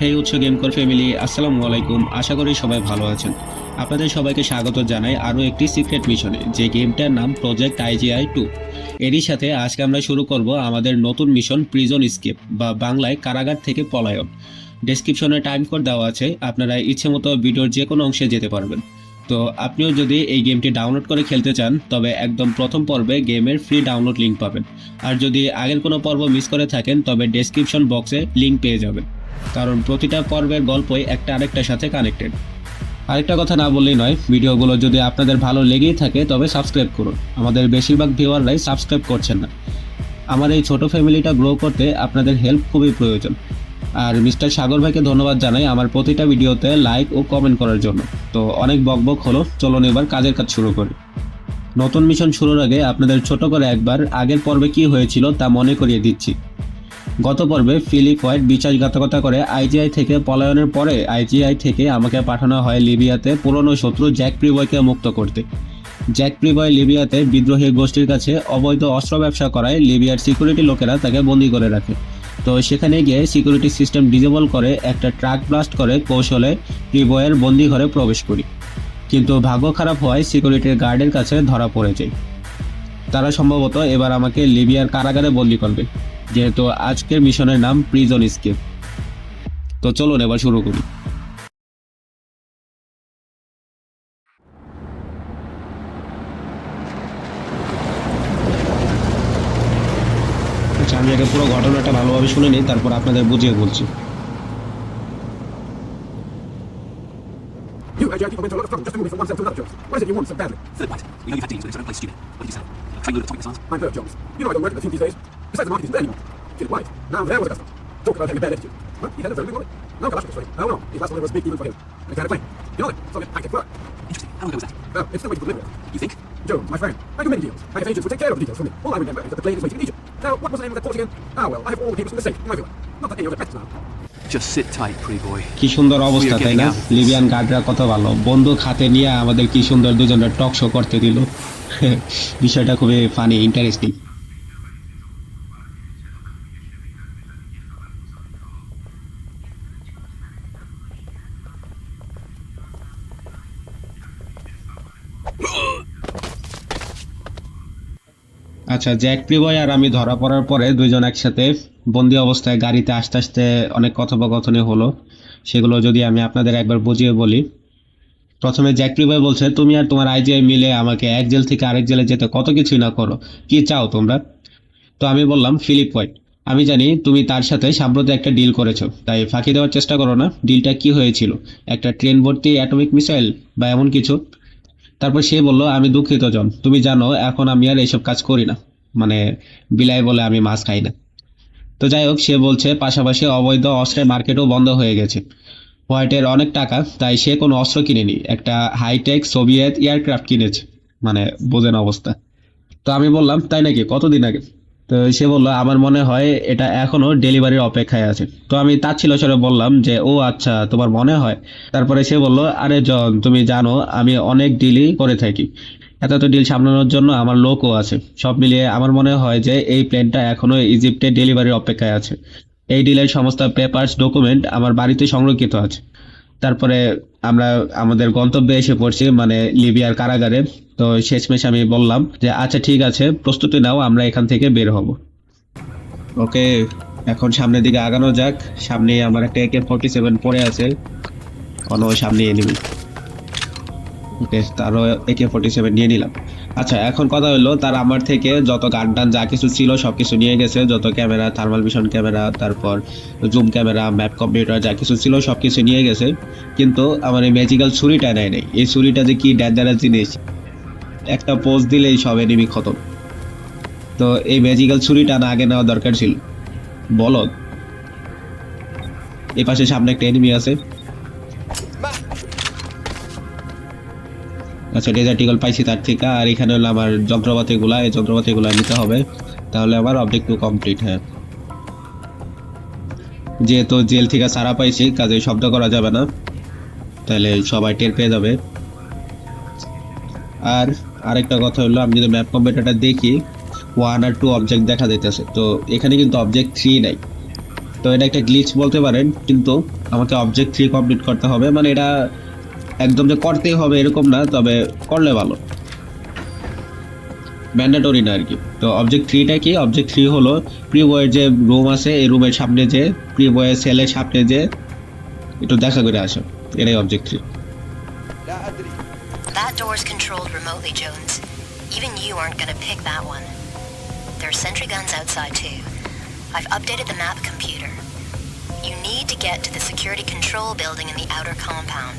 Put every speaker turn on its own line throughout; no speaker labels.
হেই উৎস গেম কর ফ্যামিলি, আসসালামু আলাইকুম। আশা করি সবাই ভালো আছেন। আপনাদের সবাইকে স্বাগত জানাই আরও একটি সিক্রেট মিশনে, যে গেমটার নাম প্রজেক্ট আইজিআই টু এরই সাথে আজকে আমরা শুরু করব আমাদের নতুন মিশন প্রিজন স্কেপ বা বাংলায় কারাগার থেকে পলায়ন। ডেসক্রিপশনে টাইম কোড দেওয়া আছে, আপনারা ইচ্ছে মতো ভিডিওর যে কোনো অংশে যেতে পারবেন। তো আপনিও যদি এই গেমটি ডাউনলোড করে খেলতে চান, তবে একদম প্রথম পর্বে গেমের ফ্রি ডাউনলোড লিঙ্ক পাবেন। আর যদি আগের কোনো পর্ব মিস করে থাকেন, তবে ডেসক্রিপশন বক্সে লিঙ্ক পেয়ে যাবেন। কারণ প্রতিটা পর্বের গল্পই একটা আরেকটার সাথে কানেক্টেড আরেকটা কথা না বললেই নয়, ভিডিওগুলো যদি আপনাদের ভালো লেগেই থাকে, তবে সাবস্ক্রাইব করুন। আমাদের বেশিরভাগ ভিউয়াররাই সাবস্ক্রাইব করছেন না। আমার এই ছোট ফ্যামিলিটা গ্রো করতে আপনাদের হেল্প খুবই প্রয়োজন। আর মিস্টার সাগর ভাইকে ধন্যবাদ জানাই আমার প্রতিটা ভিডিওতে লাইক ও কমেন্ট করার জন্য। তো অনেক বকবক হলো, চলুন এবার কাজের কাজ শুরু করি। নতুন মিশন শুরুর আগে আপনাদের ছোট করে একবার আগের পর্বে কি হয়েছিল তা মনে করিয়ে দিচ্ছি। গত পর্বে ফিলিপ হোয়াইট বিশ্বাসঘাতকতা করে আইজিআই থেকে পলায়নের পরে আইজিআই থেকে আমাকে পাঠানো হয় লিবিয়াতে পুরনো শত্রু জ্যাক প্রিবয়কে মুক্ত করতে। জ্যাক প্রিবয় লিবিয়াতে বিদ্রোহী গোষ্ঠীর কাছে অবৈধ অস্ত্র ব্যবসা করায় লিবিয়ার সিকিউরিটি লোকেরা তাকে বন্দি করে রাখে। তো সেখানে গিয়ে সিকিউরিটি সিস্টেম ডিজেবল করে একটা ট্রাক ব্লাস্ট করে কৌশলে প্রিবয়ের বন্দি ঘরে প্রবেশ করি। কিন্তু ভাগ্য খারাপ হওয়ায় সিকিউরিটির গার্ডের কাছে ধরা পড়ে যায় তারা সম্ভবত এবার আমাকে লিবিয়ার কারাগারে বন্দি করবে। যেহেতু আজকের মিশনের নাম প্রিজন স্কেপ তো চলুন এবার শুরু করি। আমি আগে পুরো ঘটনাটা ভালোভাবে শুনে নিই তারপর আপনাদের বুঝিয়ে বলছি।
You Besides, the market isn't there anymore. Philip White. Now there was a customer. Talk about having a bad attitude. Well, he had a very big wallet. No Kalashnikov for him. Oh no, his last one was big deal for him. And he had a plane. You know that. Soviet high-tech flight.
Interesting. How long ago was that?
Well, it's still waiting for delivery.
You think?
Jones, my friend, I do many deals. I have agents who take care of the details for me. All I remember is that the plane is waiting in Egypt. Now, what was the name of that port again? Ah, well, I have all the papers in the safe in my villa. Not that any of it matters now.
Just sit tight, pretty boy.
কি সুন্দর অবস্থা তাই না Libyan গার্ডরা কত ভালো বন্দুক হাতে নিয়ে আমাদের কি সুন্দর দুজনের টক শো করতে দিল বিষয়টা খুবই ফানি ইন্টারেস্টিং আচ্ছা জ্যাক প্রিবয় আর আমি ধরা পড়ার পরে দুইজন একসাথে বন্দি অবস্থায় গাড়িতে আস্তে আস্তে অনেক কথোপকথনে হলো। সেগুলো যদি আমি আপনাদের একবার বুঝিয়ে বলি। প্রথমে জ্যাক প্রিবয় বলছে, তুমি আর তোমার আইজিআই মিলে আমাকে এক জেল থেকে আরেক জেলে যেতে কত কিছুই না করো। কি চাও তোমরা? তো আমি বললাম, ফিলিপ হোয়াইট, আমি জানি তুমি তার সাথে সাম্প্রতিক একটা ডিল করেছ, তাই ফাঁকি দেওয়ার চেষ্টা করো না। ডিলটা কি হয়েছিল? একটা ট্রেন ভর্তি অ্যাটমিক মিসাইল বা এমন কিছু? তারপর সে বলল, আমি দুঃখিত, জন। তুমি জানো, এখন আমি আর এইসব কাজ করি না। মানে বিলাই বলে আমি মাছ খাই না। তো যাই হোক, সে বলছে, পাশাপাশি অবৈধ অস্ত্রের মার্কেটও বন্ধ হয়ে গেছে। হোয়াইটের অনেক টাকা, তাই সে কোনো অস্ত্র কিনেনি। একটা হাইটেক সোভিয়েত এয়ারক্রাফট কিনেছে মানে বোঝেন অবস্থা। তো আমি বললাম, তাই নাকি? কতদিন আগে? তো সে বলল, আমার মনে হয় এটা এখনও ডেলিভারির অপেক্ষায় আছে। তো আমি তার ছিল সরে বললাম যে, ও আচ্ছা তোমার মনে হয়? তারপরে সে বলল, আরে জন, তুমি জানো, আমি অনেক ডিলই করে থাকি। এত এত ডিল সামলানোর জন্য আমার লোকও আছে। সব মিলিয়ে আমার মনে হয় যে এই প্লেনটা এখনও ইজিপ্টে ডেলিভারির অপেক্ষায় আছে। এই ডিলের সমস্ত পেপারস ডকুমেন্ট আমার বাড়িতে সংরক্ষিত আছে। তারপরে আমরা আমাদের গন্তব্যে এসে পড়ছি মানে লিবিয়ার কারাগারে। তো শেষমেশ আমি বললাম যে আচ্ছা ঠিক আছে, প্রস্তুতি নাও, আমরা এখান থেকে বের হব। ওকে, এখন সামনের দিকে আগানো যাক। সামনে আমার একটা একে ফোর্টি সেভেন পড়ে আছে। কোনো সামনে এনিমি। ওকে তারও একে ফোর্টি সেভেন নিয়ে নিলাম। আচ্ছা এখন কথা হলো, তার আমার থেকে যত গান টান যা কিছু ছিল সব কিছু নিয়ে গেছে, যত ক্যামেরা থার্মাল ভিশন ক্যামেরা, তারপর জুম ক্যামেরা ম্যাপ কম্পিউটার যা কিছু ছিল সব কিছু নিয়ে গেছে। কিন্তু আমার এই ম্যাজিক্যাল ছুরিটা নেয় নাই। এই ছুরিটা যে কি ড্যান্ডারাস জিনিস। একটা পোজ দিলেই সব এনিমি খতম। তো এই ম্যাজিক্যাল ছুরিটা না আগে নেওয়া দরকার ছিল। বলো। এই পাশে সামনে একটা এনিমি আছে। আচ্ছা ডেজার্ট ইগল পাইছি তার থেকে। আর এখানে হলো আমার যন্ত্রপাতিগুলা, এই যন্ত্রপাতিগুলো নিতে হবে। তাহলে আমার অবজেক্টিভ কমপ্লিট হ্যাঁ। যেহেতু জেল থেকে সারা পাইছি, কাজে শব্দ করা যাবে না। তাহলে সবাই টের পেয়ে যাবে। আর আরেকটা কথা হলো, আমি যদি ম্যাপ কম্পিউটারটা দেখি ওয়ান আর টু অবজেক্ট দেখা যাইতেছে। তো এখানে কিন্তু অবজেক্ট থ্রি নাই। তো এটা একটা গ্লিচ বলতে পারেন, কিন্তু আমাকে অবজেক্ট থ্রি কমপ্লিট করতে হবে। মানে এটা একদম যে করতেই হবে এরকম না তবে করলে ভালো ম্যান্ডেটরি না আর কি তো অবজেক্ট থ্রিটা কি অবজেক্ট থ্রি হলো প্রি বয়ের যে রুম আছে এই রুমের সামনে যে প্রি বয়ের সেলের সামনে যে একটু দেখা করে আসো এটাই object three
That door's controlled remotely, Jones. Even you aren't gonna pick that one. There are sentry guns outside too. I've updated the map computer. You need to get to the security control building in the outer compound.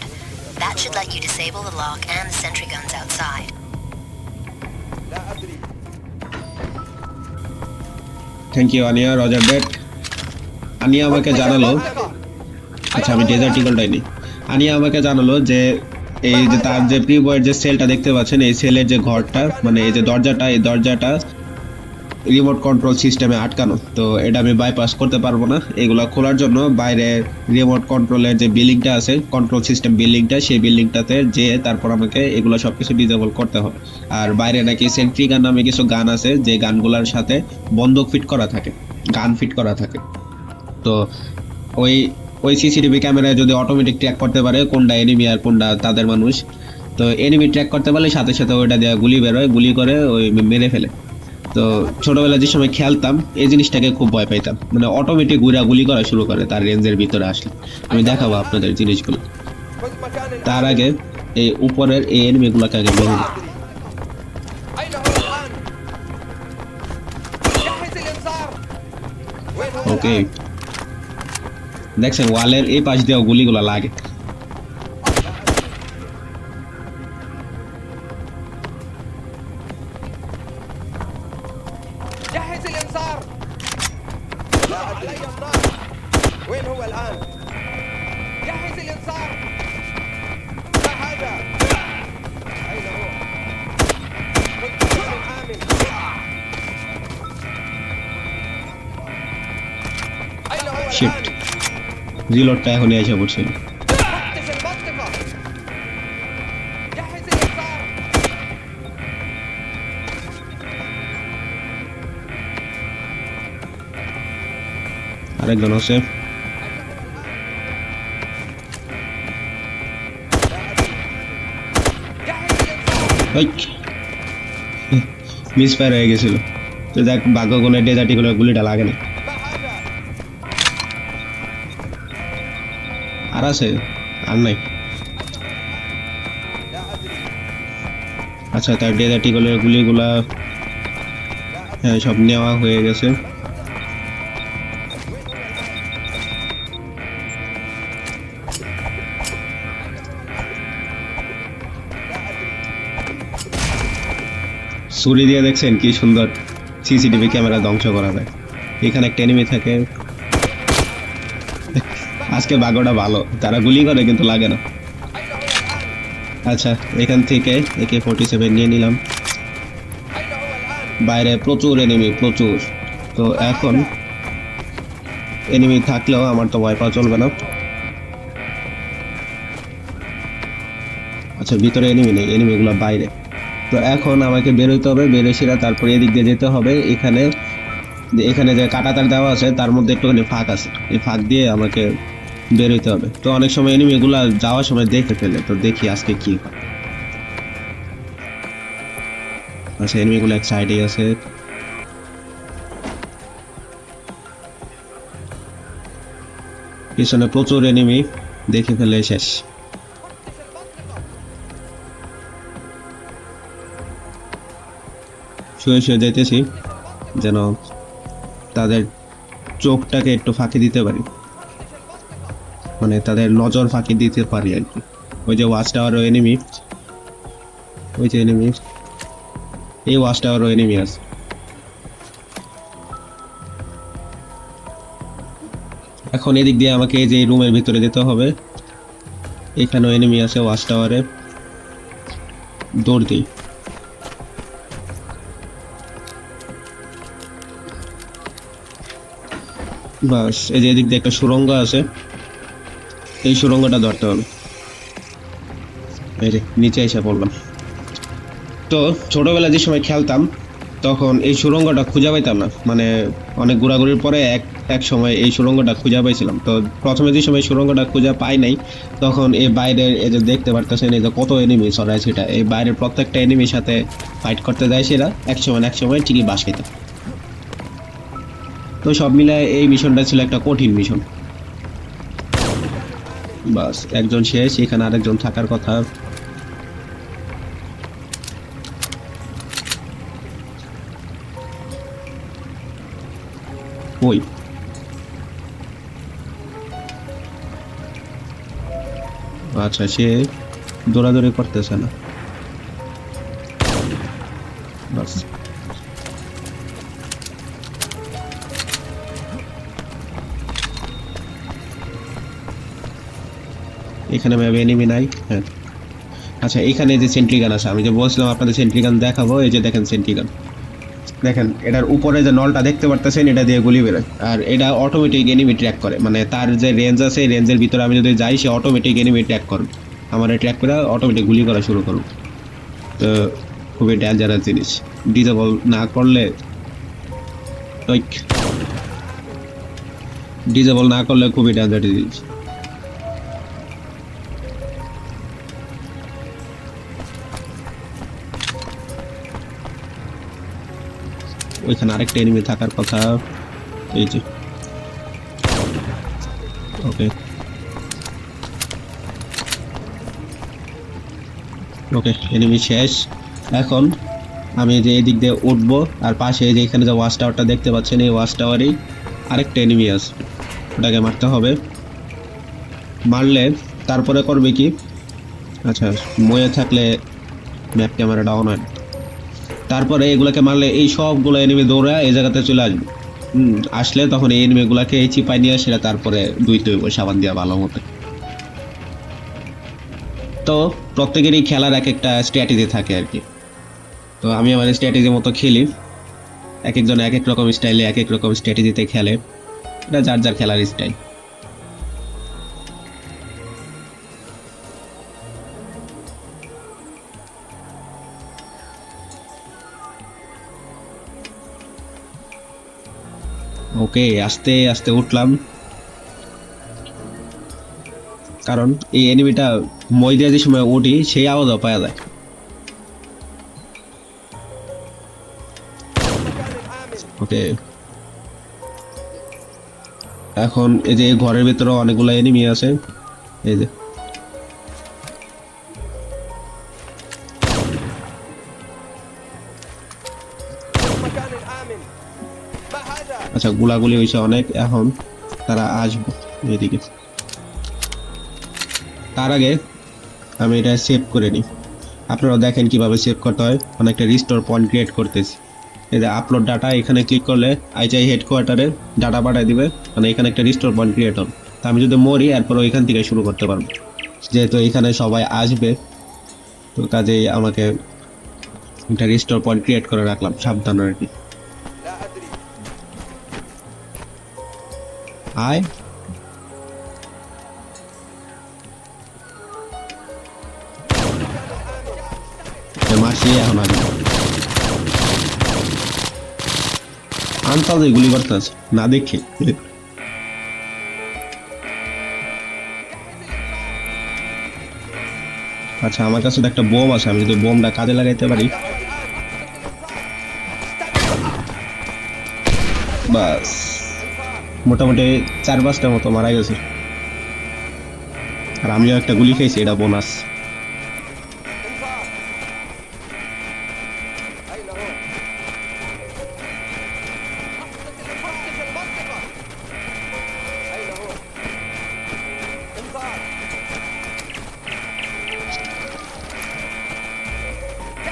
That should let you disable the lock and the sentry guns outside.
Thank you Anya roger that Anya আমাকে জানালো আচ্ছা আমি dessert ইগলটাই নিই আনিয়া আমাকে জানালো যে, এই যে তার যে প্রি বয়ের যে সেলটা দেখতে পাচ্ছেন, এই সেলের যে ঘরটা মানে এই যে দরজাটা, এই দরজাটা রিমোট কন্ট্রোল সিস্টেমে আটকানো। তো এটা আমি বাইপাস করতে পারব না। এগুলো খোলার জন্য বাইরে রিমোট কন্ট্রোলের যে বিল্ডিংটা আছে কন্ট্রোল সিস্টেম বিল্ডিংটা সেই বিল্ডিংটাতে যেয়ে তারপর আমাকে এগুলো সব কিছু ডিজেবল করতে হবে। আর বাইরে নাকি সেন্ট্রি গান নামে কিছু গান আছে, যে গানগুলোর সাথে বন্দুক ফিট করা থাকে, গান ফিট করা থাকে। তো ওই ওই সিসিটিভি ক্যামেরায় যদি অটোমেটিক ট্র্যাক করতে পারে, কোনটা এনিমি আর কোনটা তাদের মানুষ, তো এনিমি ট্র্যাক করতে পারলে সাথে সাথে ওইটা দিয়ে গুলি বেরোয়, গুলি করে ওই মেরে ফেলে। তো ছোটবেলায় যে সময় খেলতাম, এই জিনিসটাকে খুব ভয় পাইতাম। মানে অটোমেটিক গুড়া গুলি করা শুরু করে তার রেঞ্জের ভিতরে আসলে। আমি দেখাবো আপনাদের জিনিসগুলো। তার আগে এই উপরের এই
এনমি গুলাকে আগে ভেঙে
ওকে দেখছেন ওয়ালের এই পাশ দিয়ে গুলিগুলো লাগে।
علي النار وين هو الآن؟ جهز الإنصار ما هذا؟ أين هو؟ متهم آمن أين هو الآن؟
زيلو
تاي هنا يا شباب
আরেকজন আছে মিস ফায়ার হয়ে গেছিল। তো দেখ ভাগ্য কোনো ডেজার্টি কোনো গুলিটা লাগে না আর আছে? আর নাই। আচ্ছা তার ডেজার্টি গুলিগুলা হ্যাঁ সব নেওয়া হয়ে গেছে। চুরি দিয়ে দেখছেন কি সুন্দর সিসিটিভি ক্যামেরা ধ্বংস করা যায়। এখানে একটা এনিমি থাকে। আজকে বাঘটা ভালো। তারা গুলি করে কিন্তু লাগে না। আচ্ছা এখান থেকে একে ফোর্টি সেভেন নিয়ে নিলাম। বাইরে প্রচুর এনিমি প্রচুর। তো এখন এনিমি থাকলেও আমার তো ওয়াইফা চলবে না। আচ্ছা ভিতরে এনিমি নেই। এনিমিগুলো বাইরে। তো এখন আমাকে বেরোইতে হবে, বেরোয় সেরা তারপরে এদিক দিয়ে যেতে হবে। এখানে এখানে যে কাটাতার দেওয়া আছে, তার মধ্যে একটুখানি ফাঁক আছে। এই ফাঁক দিয়ে আমাকে বেরোইতে হবে। তো অনেক সময় এনিমিগুলো যাওয়ার সময় দেখে ফেলে, তো দেখি আজকে কি হয়। আচ্ছা এনিমিগুলো এক সাইডে আছে। পিছনে প্রচুর এনিমি দেখে ফেলে শেষ। শুয়ে শুয়ে যেতেছি যেন তাদের চোখটাকে একটু ফাঁকি দিতে পারি। মানে তাদের নজর ফাঁকি দিতে পারি আর কি। ওই যে ওয়াচ টাওয়ারও এনিমি ওই যে এনিমি এই ওয়াচ টাওয়ারও এনিমি আছে। এখন এদিক দিয়ে আমাকে এই যে রুমের ভিতরে যেতে হবে, এখানেও এনিমি আছে ওয়াচ টাওয়ারে দৌড় দিই। বাস এই যে এদিক দিয়ে একটা সুরঙ্গ আছে, এই সুরঙ্গটা ধরতে হবে। এই যে নিচে এসে পড়লাম। তো ছোটবেলা যে সময় খেলতাম, তখন এই সুড়ঙ্গটা খুঁজে পাইতাম না। মানে অনেক ঘোরাঘুরির পরে এক এক সময় এই সুড়ঙ্গটা খুঁজে পাইছিলাম। তো প্রথমে যে সময় সুরঙ্গটা খুঁজে পাই নাই, তখন এই বাইরের এই যে দেখতে পারতেছেন, এই যে কত এনিমি ছড়ায় সেটা এই বাইরের প্রত্যেকটা এনিমির সাথে ফাইট করতে যায় সেটা এক সময় এক সময় ঠিকই বাস খেতাম তো সব মিলায় এই মিশনটা ছিল একটা কঠিন মিশন। বাস, একজন শেষ, এখানে আরেকজন থাকার কথা। ওই। আচ্ছা সে দৌড়াদৌড়ি করতেছে না। এখানে ম্যাবে এনিমি নাই হ্যাঁ। আচ্ছা এখানে যে সেন্ট্রি গান আছে, আমি যে বলছিলাম আপনাদের সেন্ট্রি গান দেখাবো, এই যে দেখেন সেন্ট্রি গান দেখেন, এটার উপরে যে নলটা দেখতে পারতেছেন, এটা দিয়ে গুলি বেরোয়। আর এটা অটোমেটিক এনিমি ট্র্যাক করে। মানে তার যে রেঞ্জ আছে রেঞ্জের ভিতরে আমি যদি যাই, সে অটোমেটিক এনিমি ট্র্যাক করবে। আমার ট্র্যাক করে অটোমেটিক গুলি করা শুরু করবে। তো, খুবই ডেঞ্জারাস জিনিস। ডিজেবল না করলে ডিজেবল না করলে খুবই ডেঞ্জারাস জিনিস। ওইখানে আরেকটা এনিমি থাকার কথা। এই যে। ওকে ওকে এনিমি শেষ। এখন আমি যে এদিক দিয়ে উঠবো, আর পাশে যে এখানে যে ওয়াচ টাওয়ারটা দেখতে পাচ্ছেন, এই ওয়াচ টাওয়ারেই আরেকটা এনিমি আছে। ওটাকে মারতে হবে। মারলে তারপরে করবে কি? আচ্ছা ময়ে থাকলে ম্যাপ ক্যামেরা ডাউন হয়। তারপরে এগুলাকে মারলে এই সবগুলো এনিমি দৌড়া এই জায়গাতে চলে আসবে। আসলে তখন এই এনিমিগুলাকে এই চিপাই নিয়ে সেটা তারপরে দুই তৈব সাবান দেওয়া ভালো মতো। তো প্রত্যেকেরই খেলার এক একটা স্ট্র্যাটেজি থাকে আর কি। তো আমি আমার স্ট্র্যাটেজি মতো খেলি। এক একজন এক এক রকম স্টাইলে এক এক রকম স্ট্র্যাটেজিতে খেলে। এটা যার যার খেলার স্টাইল ওকে, আস্তে আস্তে উঠলাম। কারণ এই এনিমিটা মই দিয়ে যে সময় উঠি, সেই আওয়াজও পাওয়া যায়। ওকে। এখন এই যে ঘরের ভিতরে অনেকগুলো এনিমি আছে। এই যে আচ্ছা গুলাগুলি হয়েছে অনেক। এখন তারা আসব এদিকে। তার আগে আমি এটা সেভ করে নিই। আপনারা দেখেন কীভাবে সেভ করতে হয়। অনেকটা রিস্টোর পয়েন্ট ক্রিয়েট করতেছি। এই যে আপলোড ডাটা এখানে ক্লিক করলে আইচাই হেডকোয়ার্টারে ডাটা পাঠায় দিবে। মানে এখানে একটা রিস্টোর পয়েন্ট ক্রিয়েট হবে তা আমি যদি মরি, এরপর ওইখান থেকে শুরু করতে পারব। যেহেতু এখানে সবাই আসবে, তো কাজেই আমাকে একটা রিস্টোর পয়েন্ট ক্রিয়েট করে রাখলাম, সাবধান আর কি। আগে আনতাজে গুলি না দেখে। আচ্ছা আমার কাছে তো একটা বোম আছে, আমি যদি বোমটা কাজে লাগাইতে পারি। বাস। মোটামুটি চার পাঁচটা মতো মারা গেছে। আর আমিও একটা গুলি খাইছি, এটা বোনাস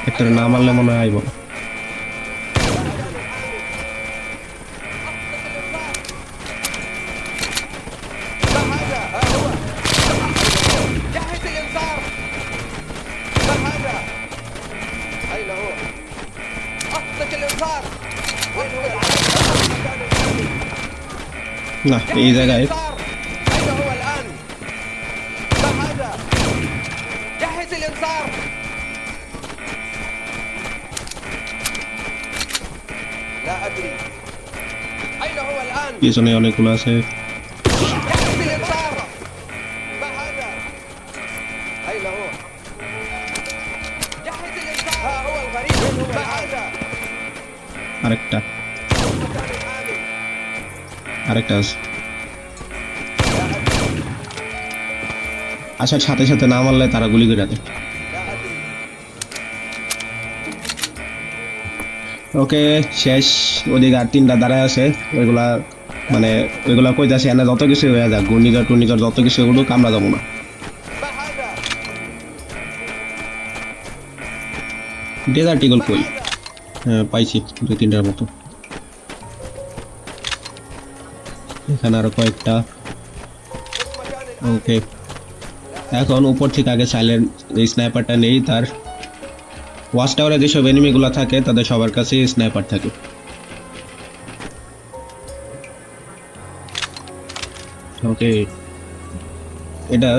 একটা না মারলে মনে হয় আইব।
না أطلق الإنذار وين هو العالم؟
না এই জায়গায়
الإنذار أين هو الآن؟ ما هذا؟ جهز الإنذار أدري أين هو الآن؟
পিছনে অনেকগুলো আছে আচ্ছা সাথে সাথে না মারলে তারা গুলি করে দেয়। ওকে, শেষ। ওদিকে আর তিনটা দাঁড়ায় আছে। ওইগুলা মানে ওইগুলা কই যাচ্ছে এনে যত কিছু হয়ে যাক, ঘূর্ণিঝড় টুর্ণিঝড় যত কিছু ওগুলো কামড়া যাব না। ডেজার্ট ইগল কই? হ্যাঁ পাইছি, দুই তিনটার মতো। এখানে আরও কয়েকটা। ওকে এখন উপর থেকে আগে সাইলেন্ট স্ন্যাপারটা নেই, তার ওয়াচ টাওয়ারে যেসব এনিমিগুলো থাকে, তাদের সবার কাছে স্ন্যাপার থাকে। ওকে এটা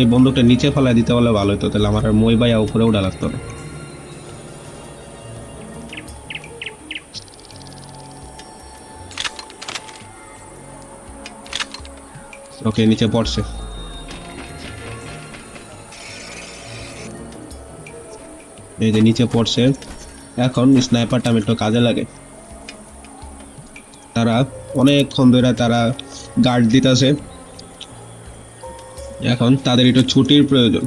এই বন্দুকটা নিচে ফেলায় দিতে হলে ভালো হতো তাহলে আমার মই ভাইয়া উপরেও উঠা না। ওকে নিচে পড়ছে। এই যে নিচে পড়ছে। এখন স্নাইপারটা আমি একটু কাজে লাগে। তারা অনেকক্ষণ ধরে তারা গার্ড দিতেছে। এখন তাদের একটু ছুটির প্রয়োজন।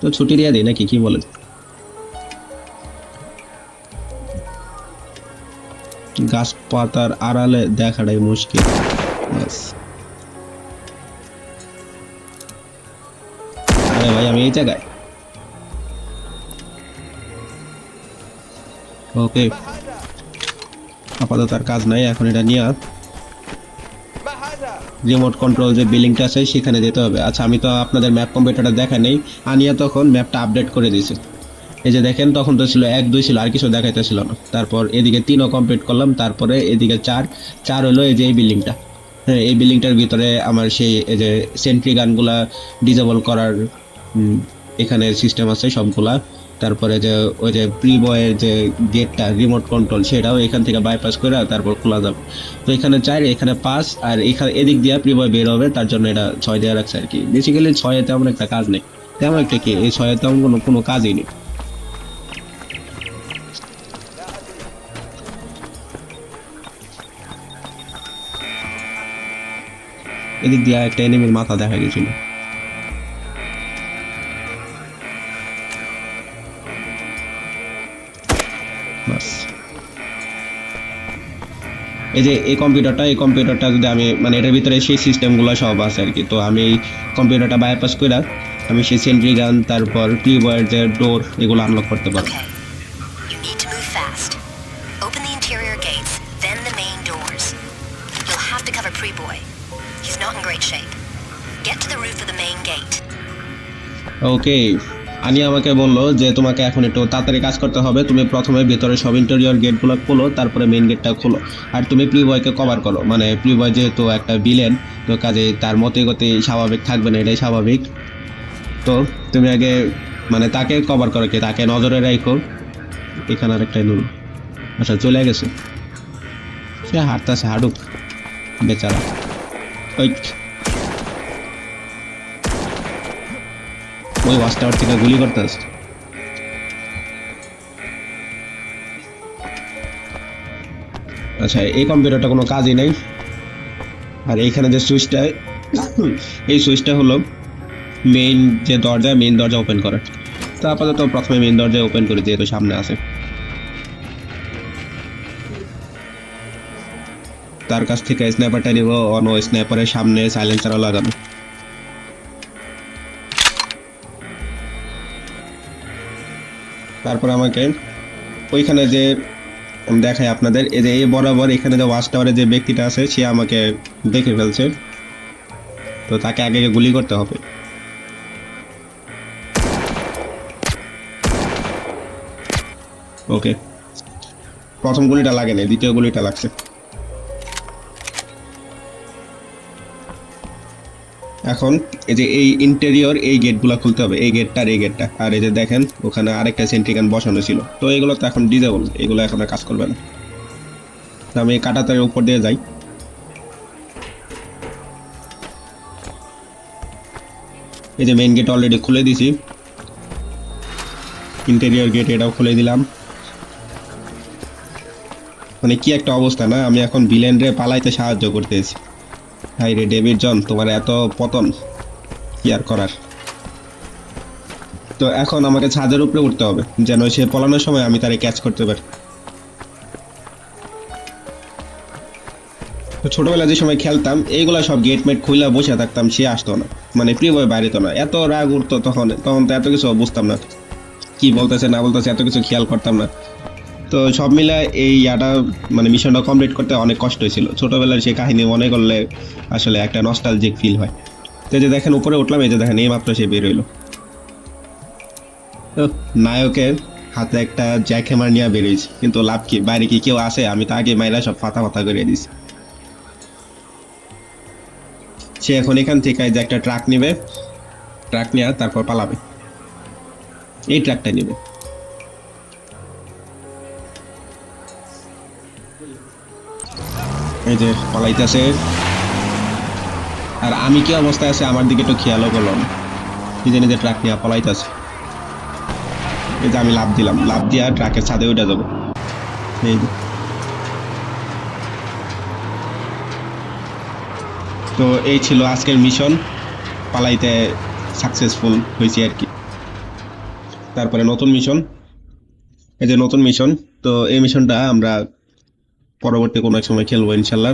তো ছুটি দিয়ে দিই নাকি, কি বলেন গাছপাতার আড়ালে দেখাটাই মুশকিল। ব্যাস। জায়গায় ভাই, আমি এই জায়গায়। আপাতত আর কাজ নাই, এখন এটা নিয়ে রিমোট কন্ট্রোল যে বিলিংটা আছে, সেখানে যেতে হবে। আচ্ছা আমি তো আপনাদের ম্যাপ কম্পিউটারটা দেখা নেই। আনিয়া তখন ম্যাপটা আপডেট করে দিয়েছে। এই যে দেখেন, তখন তো ছিল এক, দুই ছিল, আর কিছু দেখাইতে ছিল না। তারপর এদিকে তিনও কমপ্লিট করলাম, তারপরে এদিকে চার। চার হলো এই যে এই বিল্ডিংটা হ্যাঁ এই বিল্ডিংটার ভিতরে আমার সেই, এই যে সেন্ট্রি গানগুলা ডিজেবল করার এখানে সিস্টেম আছে সবগুলা। তারপরে যে ওই যে প্রি বয়ের যে গেটটা রিমোট কন্ট্রোল সেটাও এখান থেকে বাইপাস করে তারপর খোলা যাবে। তো এখানে চার, এখানে পাঁচ, আর এখানে, এদিক দিয়ে প্রি বয় বের হবে, তার জন্য এটা ছয় দেওয়া রাখছে আর কি। বেসিক্যালি ছয়ে তেমন একটা কাজ নেই। তেমন একটা কি, এই ছয়ে তেমন কোনো কোনো কাজই নেই। এদিক দিয়ে একটা এনিমির মাথা দেখা গেছিল। এই যে এই কম্পিউটারটা এই কম্পিউটারটা যদি আমি মানে এটার ভিতরে সেই সিস্টেমগুলো সব আছে আর কি। তো আমি এই কম্পিউটারটা বাইপাস করে আমি সেই সেন্ট্রি গান তারপর কিবোর্ড যে ডোর এগুলো আনলক করতে পারব।
Okay.
আনি আমাকে বলল যে, তোমাকে এখন একটু তাড়াতাড়ি কাজ করতে হবে। তুমি প্রথমে ভেতরে সব ইন্টেরিয়র গেটগুলো খোলো, তারপরে মেন গেটটা খোলো। আর তুমি প্রি বয়কে কভার করো। মানে প্রি বয় যেহেতু একটা বিলেন তো কাজে তার মতে গতি স্বাভাবিক থাকবে না, এটাই স্বাভাবিক। তো তুমি আগে মানে তাকে কভার করো কি? তাকে নজরে রাখো। এখানে আর একটা নুন। আচ্ছা চলে গেছে। সে হাঁটতেছে, হাঁটুক। বেচারা। ওই ওই ওয়াচ টাওয়ার থেকে গুলি করতে আসছে। আচ্ছা এই কম্পিউটারটা কোনো কাজই নেই। আর এইখানে যে সুইচটা, এই সুইচটা হলো মেইন যে দরজা মেইন দরজা ওপেন করে তো আপাতত প্রথমে মেইন দরজা ওপেন করে, যেহেতু সামনে আছে। তার কাছ থেকে স্ন্যাপারটা নিব অন স্ন্যাপারের সামনে সাইলেন্সারও লাগানো তারপর আমাকে ওইখানে যে দেখায় আপনাদের, এই যে এই বরাবর এখানে যে ওয়াচ টাওয়ারে যে ব্যক্তিটা আছে, সে আমাকে দেখে ফেলছে। তো তাকে আগে গুলি করতে হবে। ওকে। প্রথম গুলিটা লাগে লাগেনি, দ্বিতীয় গুলিটা লাগছে। এখন এই যে এই ইন্টেরিয়র এই গেটগুলো খুলতে হবে, এই গেটটা আর এই গেটটা আর এই যে দেখেন, ওখানে আরেকটা সেন্ট্রিগান বসানো ছিল। তো এগুলো তো এখন ডিজেবল এগুলো এখন কাজ করবে না। আমি কাটাতারের উপর দিয়ে যাই। এই যে মেইন গেট অলরেডি খুলে দিছি। ইন্টেরিয়র গেট এটাও খুলে দিলাম। মানে কি একটা অবস্থা না, আমি এখন ভিলেন রে পালাইতে সাহায্য করতেছি। হাই রে ডেভিড জন তোমার এত পতন। কি আর করার? তো এখন আমাকে ছাদের উপরে উঠতে হবে, যেন সে পলানোর সময় আমি তারে ক্যাচ করতে পারি। তো ছোটবেলায় যে সময় খেলতাম, এইগুলা সব গেট মেট খুলে বসে থাকতাম, সে আসতো না। মানে প্রিয় বই বাইরে তো না। এত রাগ উঠতো তখন তখন তো এত কিছু বুঝতাম না। কি বলতেছে, না বলতেছে, এত কিছু খেয়াল করতাম না। তো সব মিলে এই ইয়াটা মানে মিশনটা কমপ্লিট করতে অনেক কষ্ট হয়েছিল। ছোটবেলার সেই কাহিনী মনে করলে আসলে একটা নস্টালজিক ফিল হয়। তো যে দেখেন, উপরে উঠলাম, এই যে দেখেন এই মাত্র সে বের হইল। তো নায়কের হাতে একটা জ্যাক হ্যামার নিয়ে বেরিয়েছে কিন্তু লাভ কি? বাইরে কি কেউ আসে আমি তো আগে মাইরা সব ফাতা ফাতা করে দিছি। সে এখন এখান থেকে যে একটা ট্রাক নেবে, ট্রাক নিয়ে তারপর পালাবে। এই ট্রাকটা নেবে। এই যে পালাইতেছে। আর আমি কি অবস্থায় আছে, আমার দিকে একটু খেয়ালও করলাম। নিজে নিজে ট্রাক নিয়ে পলাইতেছে। এই যে আমি লাভ দিলাম লাভ দিয়ে ট্রাকের ছাদে উঠে যাব। এই যে। তো এই ছিল আজকের মিশন পালাইতে সাকসেসফুল হয়েছি আর কি। তারপরে নতুন মিশন এই যে নতুন মিশন তো এই মিশনটা আমরা পরবর্তী কোনো এক সময় খেলব ইনশাল্লাহ।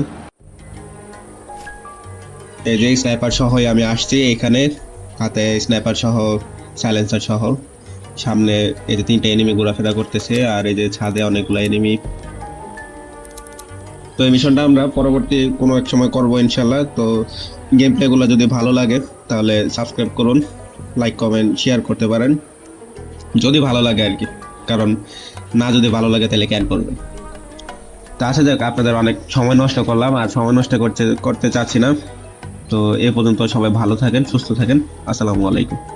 এই যে স্নাইপার সহ আমি আসছি এখানে। হাতে স্নাইপার সহ সাইলেন্সার সহ। সামনে এই যে তিনটে এনিমি ঘোরাফেরা করতেছে আর এই যে ছাদে অনেকগুলো এনিমি তো এই মিশনটা আমরা পরবর্তী কোনো এক সময় করব ইনশাল্লাহ। তো গেম প্লেগুলো যদি ভালো লাগে, তাহলে সাবস্ক্রাইব করুন লাইক কমেন্ট শেয়ার করতে পারেন। যদি ভালো লাগে আর কি, কারণ না যদি ভালো লাগে তাহলে ক্যান করবেন তা আসা যাক, আপনাদের অনেক সময় নষ্ট করলাম আর সময় নষ্ট করতে করতে চাচ্ছি না। তো এ পর্যন্ত সবাই ভালো থাকেন, সুস্থ থাকেন। আসসালামু আলাইকুম।